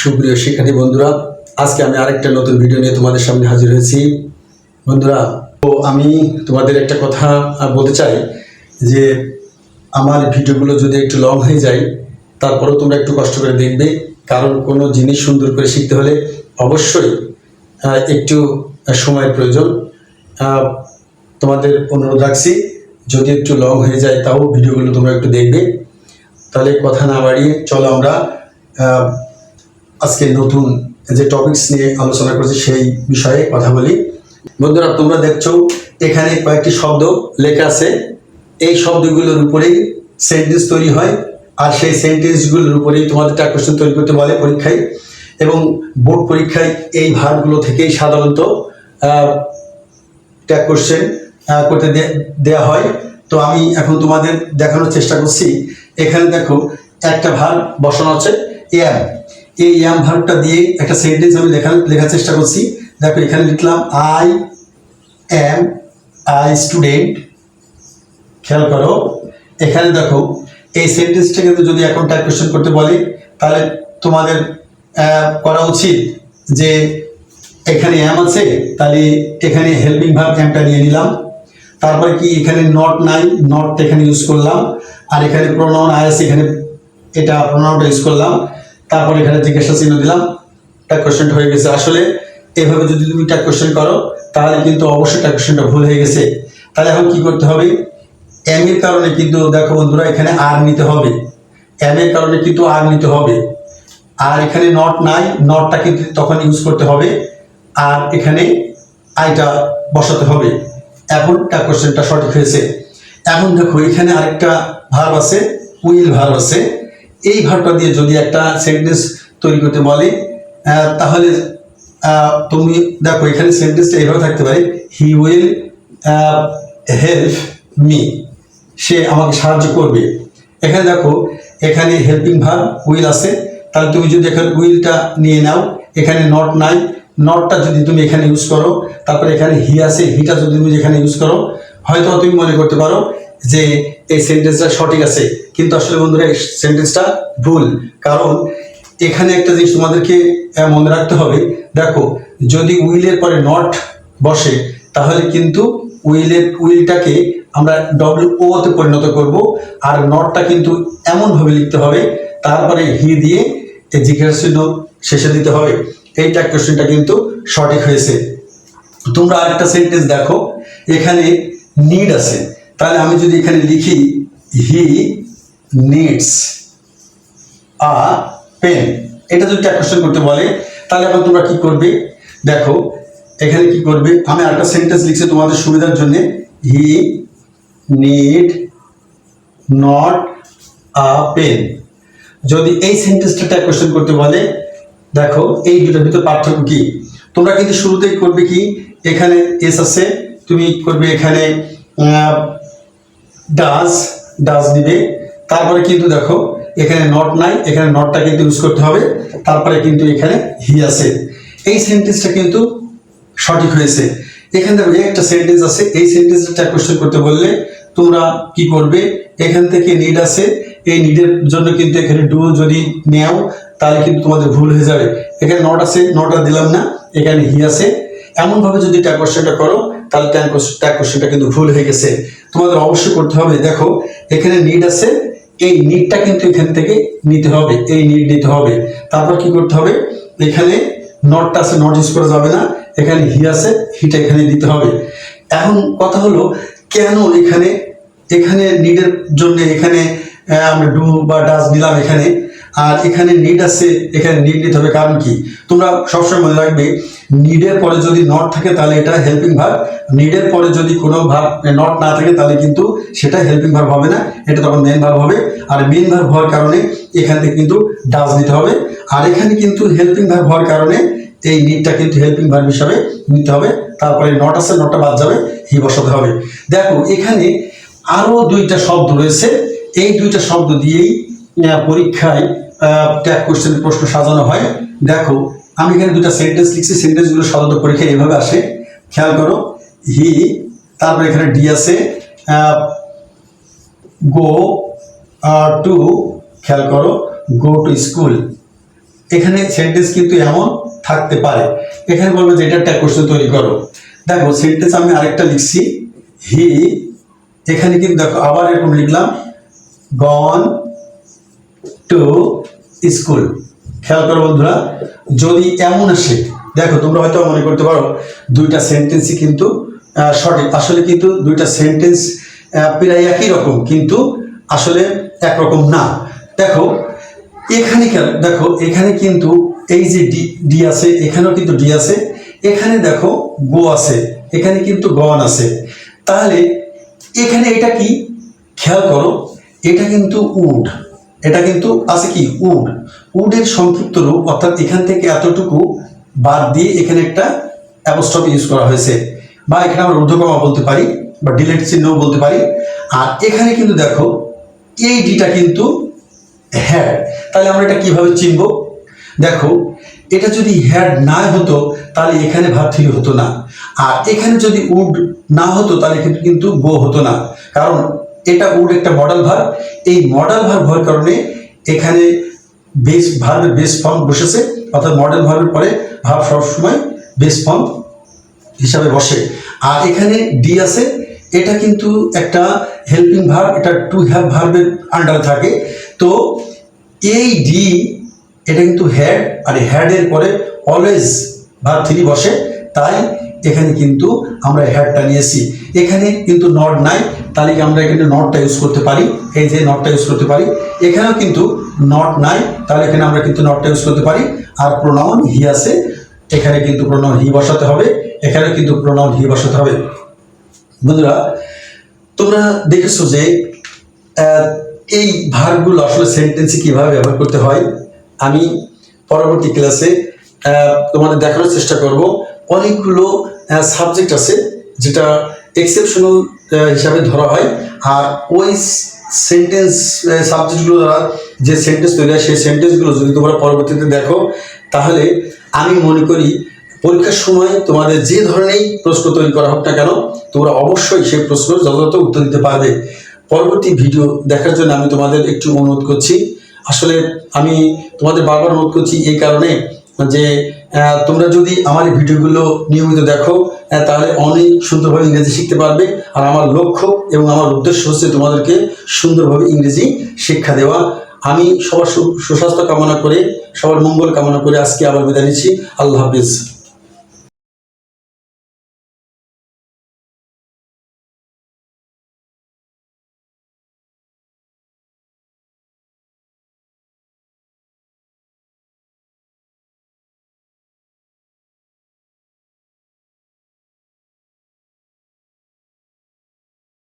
সুপ্রিয় শিক্ষার্থী বন্ধুরা, আজকে আমি আরেকটা নতুন ভিডিও নিয়ে তোমাদের সামনে হাজির হয়েছি। বন্ধুরা, তো আমি তোমাদের একটা কথা বলতে চাই যে, আমার ভিডিওগুলো যদি একটু লং হয়ে যায়, তারপরেও তোমরা একটু কষ্ট করে দেখবে। কারণ কোনো জিনিস সুন্দর করে শিখতে হলে অবশ্যই একটু সময়ের প্রয়োজন। তোমাদের অনুরোধ রাখছি, যদি একটু লং হয়ে যায়, তাও ভিডিওগুলো তোমরা একটু দেখবে। তাহলে কথা না বাড়িয়ে চলো আমরা আজকে নতুন যে টপিকস নিয়ে আলোচনা করছি সেই বিষয়ে কথা বলি। বন্ধুরা, তোমরা দেখছ, এখানে কয়েকটি শব্দ লেখা আছে। এই শব্দগুলোর উপরেই সেন্টেন্স তৈরি হয় আর সেই সেন্টেন্সগুলোর উপরেই তোমাদের একটা কোশ্চেন তৈরি করতে বলে পরীক্ষায়। এবং বোর্ড পরীক্ষায় এই ভাগগুলো থেকেই সাধারণত ট্যাগ কোশ্চেন করতে দেয়া হয়। তো আমি এখন তোমাদের দেখানোর চেষ্টা করছি। এখানে দেখো, একটা ভার বসানো আছে এম এই এম ভারটা দিয়ে একটা সেন্টেন্স আমি লেখা লেখার চেষ্টা করছি। দেখো এখানে লিখলাম আই এম আই স্টুডেন্ট খেয়াল করো, এখানে দেখো, এই সেন্টেন্সটা কিন্তু যদি এখন ট্যাগ কোশ্চেন করতে বলে, তাহলে তোমাদের করা উচিত যে এখানে এম আছে, তাহলে এখানে হেল্পিং ভার্ব এমটা নিয়ে নিলাম। তারপরে কি এখানে নট নাই নট এখানে ইউজ করলাম। আর এখানে প্রোনাউন আছে, এখানে এটা প্রোনাউনটা ইউজ করলাম। তারপর এখানে জিজ্ঞাসা চিহ্ন দিলাম। ট্যাগ কোশ্চেনটা হয়ে গেছে। আসলে এভাবে যদি তুমি ট্যাগ কোশ্চেন করো, তাহলে কিন্তু অবশ্যই ট্যাগ কোশ্চেনটা ভুল হয়ে গেছে। তাহলে এখন কি করতে হবে? এম এর কারণে কিন্তু দেখো বন্ধুরা, এখানে আর নিতে হবে। এম এর কারণে কিন্তু আর নিতে হবে। আর এখানে নট নাই নটটা কিন্তু তখন ইউজ করতে হবে। আর এখানে আইটা বসাতে হবে। এখন টা কোশ্চেনটা সঠিক হয়েছে। এখন দেখো, এখানে আরেকটা ভার্ব আছে উইল ভার্ব আছে। এই ভার্বটা দিয়ে যদি একটা সেন্টেন্স তৈরি করতে বলে তাহলে তুমি দেখো, এখানে সেন্টেন্সটা এইভাবে থাকতে পারে হি উইল হেল্প মি সে আমাকে সাহায্য করবে। এখানে দেখো, এখানে হেল্পিং ভার্ব উইল আছে। তাহলে তুমি যদি এখানে উইলটা নিয়ে নাও, এখানে নট নাই। নটটা যদি তুমি এখানে ইউজ করো, তারপরে এখানে হি আছে হিটা যদি তুমি এখানে ইউজ করো, হয়তো তুমি মনে করতে পারো যে এই সেন্টেন্সটা সঠিক আছে। কিন্তু আসলে বন্ধুরা, এই সেন্টেন্সটা ভুল। কারণ এখানে একটা জিনিস তোমাদেরকে মনে রাখতে হবে। দেখো, যদি উইলের পরে নট বসে, তাহলে কিন্তু উইলের উইলটাকে আমরা ডব্লিউ ও তে পরিণত করব। আর নটটা কিন্তু এমনভাবে লিখতে হবে, তারপরে হি দিয়ে এই জিজ্ঞাসা চিহ্ন শেষে দিতে হবে। এইটা কোশ্চেনটা কিন্তু সঠিক হয়েছে। তোমরা আরেকটা সেন্টেন্স দেখো। এখানে নিড আছে। তাহলে আমি যদি এখানে লিখি হি নিডস আ পেন এটা যদি কোশ্চেন করতে বলে, তাহলে এখন তোমরা কি করবে? দেখো, এখানে কি করবে? আমি একটা সেন্টেন্স লিখছি তোমাদের সুবিধার জন্য। He need not a pen যদি এই সেন্টেন্সটা ট্যাগ করতে বলে, দেখো, এই দুটোর ভিতর পার্থক্য কি? তোমরা কিন্তু শুরুতেই করবে কি? এখানে এস আছে, তুমি করবে এখানে ডাজ ডাজ দিবে। তারপরে কিন্তু দেখো, এখানে নট নাই, এখানে নটটা কিন্তু ইউজ করতে হবে। তারপরে কিন্তু এখানে হি আছে। এই সেন্টেন্সটা কিন্তু সঠিক হয়েছে। এখানে দেখো একটা সেন্টেন্স আছে। এই সেন্টেন্সটা কোশ্চেন করতে বললে তোমরা কি করবে? এখান থেকে নিড আছে। এই নিডের জন্য কিন্তু এখানে ডু যদি নেও, তাহলে কিন্তু তোমাদের ভুল হয়ে যাবে। এখানে নট আছে নটটা দিলাম না। এখানে হি আছে। এমনভাবে যদি কোশ্চেনটা করো তাহলে ট্যাগ ট্যাগ কোশ্চেনটা কিন্তু ভুল হয়ে গেছে। তোমাদের অবশ্যই করতে হবে, দেখো, এখানে নিড আছে, এই নিডটা কিন্তু এখান থেকে নিতে হবে, এই নিড নিতে হবে। তারপর কি করতে হবে? এখানে নটটা আছে নট ইউজ করা যাবে না। এখানে হি আছে হিটা এখানে দিতে হবে। এখন কথা হলো, কেন এখানে এখানে নিডের জন্য এখানে আমরা ডু বা ডাস দিলাম এখানে? আর এখানে নিড আছে, এখানে নিড নিতে হবে কারণ কি? তোমরা সবসময় মনে রাখবে নিডের পরে যদি নট থাকে, তাহলে এটা হেল্পিং ভার্ব নিডের পরে যদি কোনো ভার্ব নট না থাকে, তাহলে কিন্তু সেটা হেল্পিং ভার্ব হবে না। এটা তখন মেন ভার্ব হবে। আর মেন ভার্ব হওয়ার কারণে এখান থেকে কিন্তু ডাস দিতে হবে। আর এখানে কিন্তু হেল্পিং ভার্ব হওয়ার কারণে এই নিডটা কিন্তু হেল্পিং ভার্ব হিসাবে নিতে হবে। তারপরে নট আছে নটটা বাদ যাবে হি বসাতে হবে। দেখো, এখানে আরও দুইটা শব্দ রয়েছে। এই দুইটা শব্দ দিয়েই পরীক্ষায় ট্যাগ কোশ্চেনের প্রশ্ন সাজানো হয়। দেখো আমি এখানে দুটা সেন্টেন্স লিখছি সেন্টেন্সগুলো সাধারণত পরীক্ষায় এভাবে আসে। খেয়াল করো, হি, তারপরে এখানে ডি আছে গো টু, খেয়াল করো, গো টু স্কুল। এখানে সেন্টেন্স কিন্তু এমন থাকতে পারে। এখানে বলব যে এটা একটা কোশ্চেন তৈরি করো। দেখো সেন্টেন্স আমি আরেকটা লিখছি, হি, এখানে কিন্তু দেখো আবার এরকম লিখলাম গন টু স্কুল খেয়াল করো বন্ধুরা, যদি এমন আসে, দেখো তোমরা হয়তো মনে করতে পারো, দুইটা সেন্টেন্সই কিন্তু সঠিক। আসলে কিন্তু দুইটা সেন্টেন্স প্রায় একই রকম, কিন্তু আসলে একরকম না। দেখো, এখানে দেখো, এখানে কিন্তু এই যে ডি ডি আছে, এখানেও কিন্তু ডি আছে, এখানে দেখো গো আছে, এখানে কিন্তু গন আছে। তাহলে এখানে এটা কি? খেয়াল করো, এটা কিন্তু উড এটা কিন্তু আছে কি, উড। উডের সংক্ষিপ্ত রূপ, অর্থাৎ এখান থেকে এতটুকু বাদ দিয়ে এখানে একটা অ্যাপোস্ট্রফ ইউজ করা হয়েছে। বা এখানে আমরা ঊর্ধ্বকমা বলতে পারি, বা ডিলেট চিহ্নও বলতে পারি। আর এখানে কিন্তু দেখো, এই ডিটা কিন্তু হ্যাড তাহলে আমরা এটা কীভাবে চিনব? দেখো, এটা যদি হ্যাড না হতো, তাহলে এখানে ভাব থ্রি হতো না। আর এখানে যদি উড না হতো, তাহলে কিন্তু গো হতো না। কারণ এটা উড একটা মডেল ভার। এই মডেল ভার হওয়ার কারণে এখানে বেস ভার্বের বেস ফর্ম বসেছে, অর্থাৎ মডেল ভার্বের পরে ভাব সবসময় বেস ফর্ম হিসাবে বসে। আর এখানে ডি আছে, এটা কিন্তু একটা হেল্পিং ভার্ব এটা টু হ্যাভ ভার্বের আন্ডারে থাকে। তো এই ডি এটা কিন্তু হ্যাড আর হ্যাডের পরে অলওয়েজ ভার্ব থ্রি বসে। তাই এখানে কিন্তু আমরা হ্যাডটা নিয়েছি। এখানে কিন্তু নট নাই তাহলে কি আমরা এখানে নটটা ইউজ করতে পারি। এই যে নটটা ইউজ করতে পারি। এখানেও কিন্তু নট নাই, তাহলে এখানে আমরা কিন্তু নটটা ইউজ করতে পারি। আর প্রোনাউন হি আছে, এখানে কিন্তু প্রোনাউন হি বসাতে হবে। এখানে কিন্তু প্রোনাউন হি বসাতে হবে। বন্ধুরা, তোমরা দেখেছ যে এই ভার্বগুলো আসলে সেন্টেন্সে কীভাবে ব্যবহার করতে হয়? আমি পরবর্তী ক্লাসে তোমাদের দেখানোর চেষ্টা করব। অনেকগুলো সাবজেক্ট আছে যেটা এক্সেপশনাল হিসাবে ধরা হয়। আর ওই সেন্টেন্স সাবজেক্টগুলো দ্বারা যে সেন্টেন্স তৈরি হয়, সেই সেন্টেন্সগুলো যদি তোমরা পরবর্তীতে দেখো, তাহলে আমি মনে করি পরীক্ষার সময় তোমাদের যে ধরনেরই প্রশ্ন তৈরি করা হোক না কেন, তোমরা অবশ্যই সেই প্রশ্নের যথাযথ উত্তর দিতে পারবে। পরবর্তী ভিডিও দেখার জন্য আমি তোমাদের একটু অনুরোধ করছি। আসলে আমি তোমাদের বারবার অনুরোধ করছি এই কারণে যে তোমরা যদি আমার ভিডিওগুলো নিয়মিত দেখো তাহলে অনেক সুন্দরভাবে ইংরেজি শিখতে পারবে। আর আমার লক্ষ্য এবং আমার উদ্দেশ্য হচ্ছে তোমাদেরকে সুন্দরভাবে ইংরেজি শিক্ষা দেওয়া। আমি সবার সুস্বাস্থ্য কামনা করে, সবার মঙ্গল কামনা করে আজকে আবার বিদায় নিচ্ছি। আল্লাহ হাফিজ।